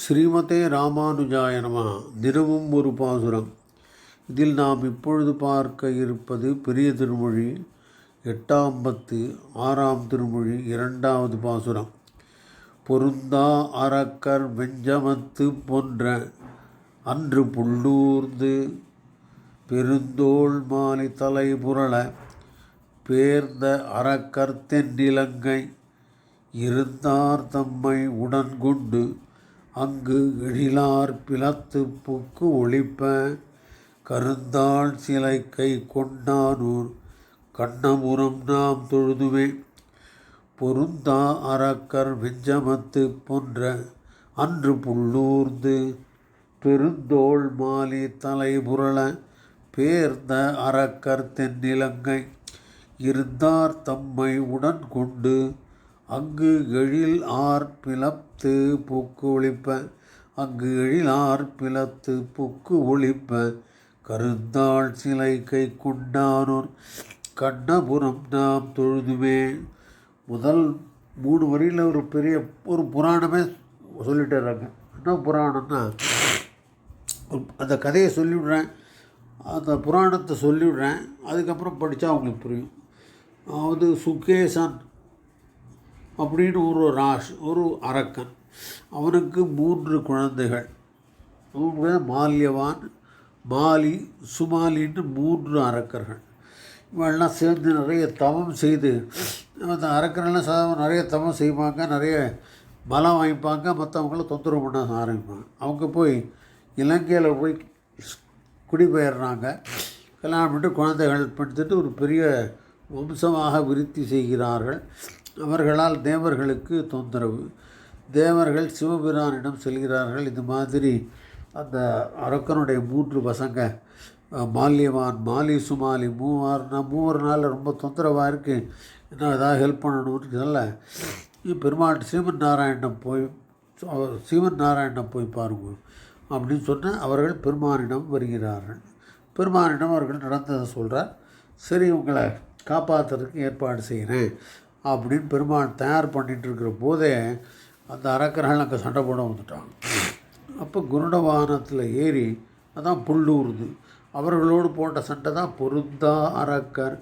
ஸ்ரீமதே ராமானுஜாய நம. தினமும் ஒரு பாசுரம். இதில் நாம் இப்பொழுது பார்க்க இருப்பது பெரிய திருமொழி எட்டாம் பத்து ஆறாம் திருமொழி இரண்டாவது பாசுரம். பொருந்தா அரக்கர் வெஞ்சமத்து போன்ற அன்று புள்ளூர்ந்து பெருந்தோள் மாலை தலை புரள பேர்ந்த அரக்கர் தென்னிலங்கை இருந்தார் தம்மை உடன்கொண்டு அங்கு எழிலார் பிளத்து புக்கு ஒளிப்ப கருந்தாள் சிலை கை கொண்டானூர் கண்ணபுரம் நாம் தொழுதுவே பொருந்தா அரக்கர் விஞ்சமத்து போன்ற அன்று புள்ளூர்ந்து பெருந்தோள் மாலி தலை புரள பேர்ந்த அரக்கர் தென்னிலங்கை. இருந்தார் தம்மை உடன் கொண்டு அங்கு எழில் ஆர் பிளத்து பூக்கு ஒழிப்ப. அங்கு எழில் ஆர் பிளத்து புக்கு ஒழிப்ப. கருந்தாள் சிலை கை கொண்டானோர் கண்ணபுரம் நாம் தொழுதுமே. முதல் மூணு வரியில் ஒரு பெரிய ஒரு புராணமே சொல்லிட்டுறாங்க என்ன புராணம்னா அந்த கதையை சொல்லிவிடுறேன். அந்த புராணத்தை சொல்லிவிடுறேன். அதுக்கப்புறம் படித்தா அவங்களுக்கு புரியும். அதாவது சுகேசன் அப்படின்னு ஒரு ராஷ் ஒரு அரக்கன். அவனுக்கு மூன்று குழந்தைகள். மூன்று மால்யவான் மாலி சுமாலின்னு மூன்று அரக்கர்கள். இவெல்லாம் சேர்ந்து நிறைய தவம் செய்து அந்த அரக்கர்கள்லாம் சாதாரண நிறைய தவம் செய்வாங்க நிறைய பலம் வாங்கிப்பாங்க மற்றவங்கள தொந்தரவு பண்ண ஆரம்பிப்பாங்க. அவங்க போய் இலங்கையில் போய் குடிபெயர்றாங்க. கல்யாணம் பண்ணிட்டு குழந்தைகள் படுத்துட்டு ஒரு பெரிய வம்சமாக விருத்தி செய்கிறார்கள். அவர்களால் தேவர்களுக்கு தொந்தரவு. தேவர்கள் சிவபிரானிடம் செல்கிறார்கள். இது மாதிரி அந்த அரக்கனுடைய மூன்று பசங்க மால்யவான் மாலி சுமாலி மூவார் நான் மூவர் நாள் ரொம்ப தொந்தரவாக இருக்குது என்ன ஏதாவது ஹெல்ப் பண்ணணும்னு சொல்ல பெருமாள் சீமன் நாராயணம் போய் சீமன் நாராயணம் போய் பாருங்க அப்படின்னு சொன்ன அவர்கள் பெருமானிடம் வருகிறார்கள். பெருமானிடம் அவர்கள் நடந்ததை சொல்கிறார் சரி உங்களை காப்பாற்றுறதுக்கு ஏற்பாடு செய்கிறேன் அப்படின்னு பெருமான் தயார் பண்ணிகிட்டு இருக்கிற போதே அந்த அரக்கர்கள் அங்கே சண்டை போட வந்துட்டாங்க. அப்போ குருட வாகனத்தில் ஏறி அதான் புல்லூருது அவர்களோடு போட்ட சண்டை தான் பொருந்தா அரக்கர்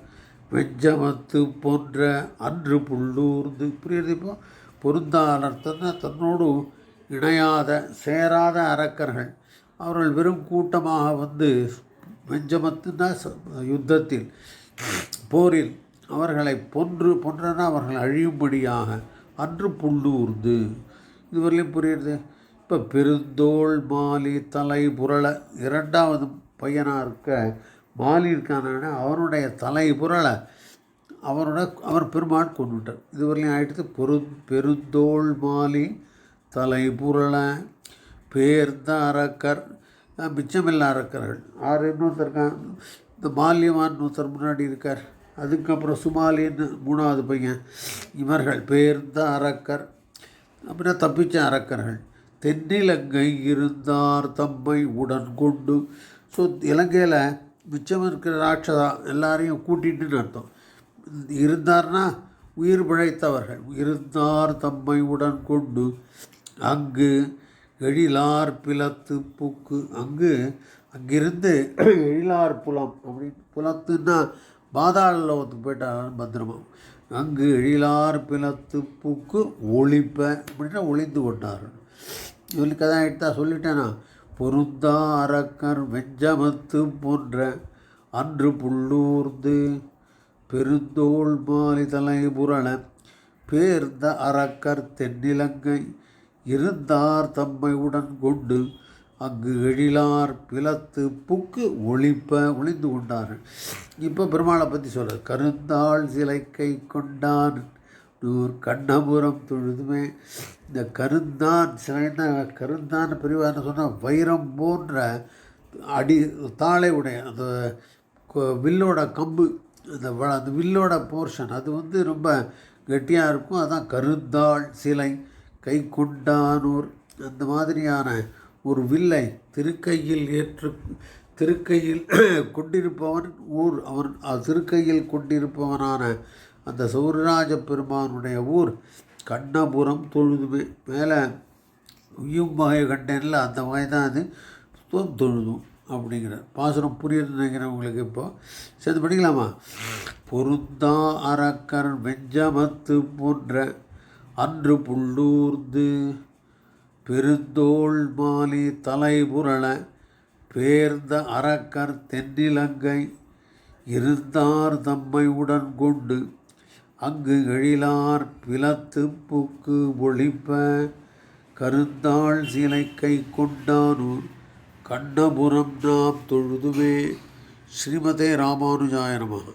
வெஞ்சமத்து போன்ற அன்று புல்லூர்ந்து புரியுது இப்போ? பொருந்தா அனர்த்தம்னா தன்னோடு இணையாத சேராத அரக்கர்கள். அவர்கள் வெறும் கூட்டமாக வந்து வெஞ்சமத்துனா யுத்தத்தில் போரில் அவர்களை பொன்று பொன்றனா அவர்கள் அழியும்படியாக அன்று புல்லூர்ந்து. இதுவரையிலும் புரியுறது இப்போ பெருந்தோள் மாலி தலை புரள இரண்டாவது பையனாக இருக்க மாலி இருக்கான அவனுடைய தலை புரள அவரோட அவர் பெருமான் கொண்டுட்டார் இதுவரையிலும் ஆகிடுது பெரு பெருந்தோள் மாலி தலை புரள பேர்ந்த அரக்கர் மிச்சமில்லா அரக்கர்கள் ஆறு இன்னொருத்தர் இருக்கான் இந்த மால்யவான் ஒருத்தர் முன்னாடி இருக்கார். அதுக்கப்புறம் சுமாலின்னு மூணாவது பையன். இவர்கள் பேர்ந்த அரக்கர். அப்படின்னா தப்பிச்ச அரக்கர்கள். தென்னிலங்கை இருந்தார் தம்மை உடன் கொண்டு. ஸோ இலங்கையில் மிச்சம் இருக்கிற ராட்சதா எல்லாரையும் கூட்டிட்டுன்னு அர்த்தம். இருந்தார்னா உயிர் பிழைத்தவர்கள். இருந்தார் தம்மை உடன் கொண்டு. அங்கு எழிலார் பிளத்து பூக்கு. அங்கு அங்கிருந்து எழிலார் புலம். அப்படின்னு புலத்துன்னா பாதாள லோகத்துக்கு போயிட்டார் பத்திரமா? அங்கு எழிலார் பிளத்து பூக்கு ஒளிப்ப. அப்படின்னா ஒளிந்து கொண்டார்கள் இவளுக்கு தான் எடுத்தா சொல்லிட்டேனா? பொருந்தா அரக்கர் வெஞ்சமத்து போன்ற அன்று புள்ளூர்ந்து பெருந்தோள் மாலி தலை புரண பேர்ந்த அரக்கர் தென்னிலங்கை இருந்தார் தம்மை உடன் கொண்டு அங்கு எழிலார் பிளத்து புக்கு ஒழிப்ப ஒளிந்து கொண்டார்கள். இப்போ பெருமாளை பற்றி சொல்கிறார் கருந்தாள் சிலை கை கொண்டான் நூர் கண்ணபுரம் தொழுதுமே. இந்த கருந்தான் சிலைன்னா கருந்தான் பிரிவான்னு சொன்னால் வைரம் போன்ற அடி தாளை உடைய அந்த வில்லோட கம்பு அந்த அந்த வில்லோட போர்ஷன் அது வந்து ரொம்ப கெட்டியாக இருக்கும். அதுதான் கருந்தாள் சிலை கை கொண்டானூர் அந்த மாதிரியான ஒரு வில்லை. திருக்கையில் ஏற்று திருக்கையில் கொண்டிருப்பவன் ஊர். அவன் திருக்கையில் கொண்டிருப்பவனான அந்த சௌரராஜ பெருமானுடைய ஊர். கண்ணபுரம் தொழுதுமே மேலே உயும் வகை கண்டனில் அந்த வகை தான் அது தொழுதும் அப்படிங்கிற பாசுரம் புரியுது நினைக்கிறவங்களுக்கு இப்போ. சேர்த்து படிக்கலாமா? பொருந்தா அரக்கர் வெஞ்சமத்து போன்ற அன்று புள்ளூர்ந்து பெருந்தோள் மாலி தலைபுரள பேர்ந்த அரக்கர் தென்னிலங்கை இருந்தார் தம்மை உடன் கொண்டு அங்கு எழிலார் பிளத்து புக்கு ஒளிப்ப கருந்தாள் சிலை கை கொண்டானூர் கண்ணபுரம் நாம் தொழுதுமே. ஸ்ரீமதே ராமானுஜாயனமாக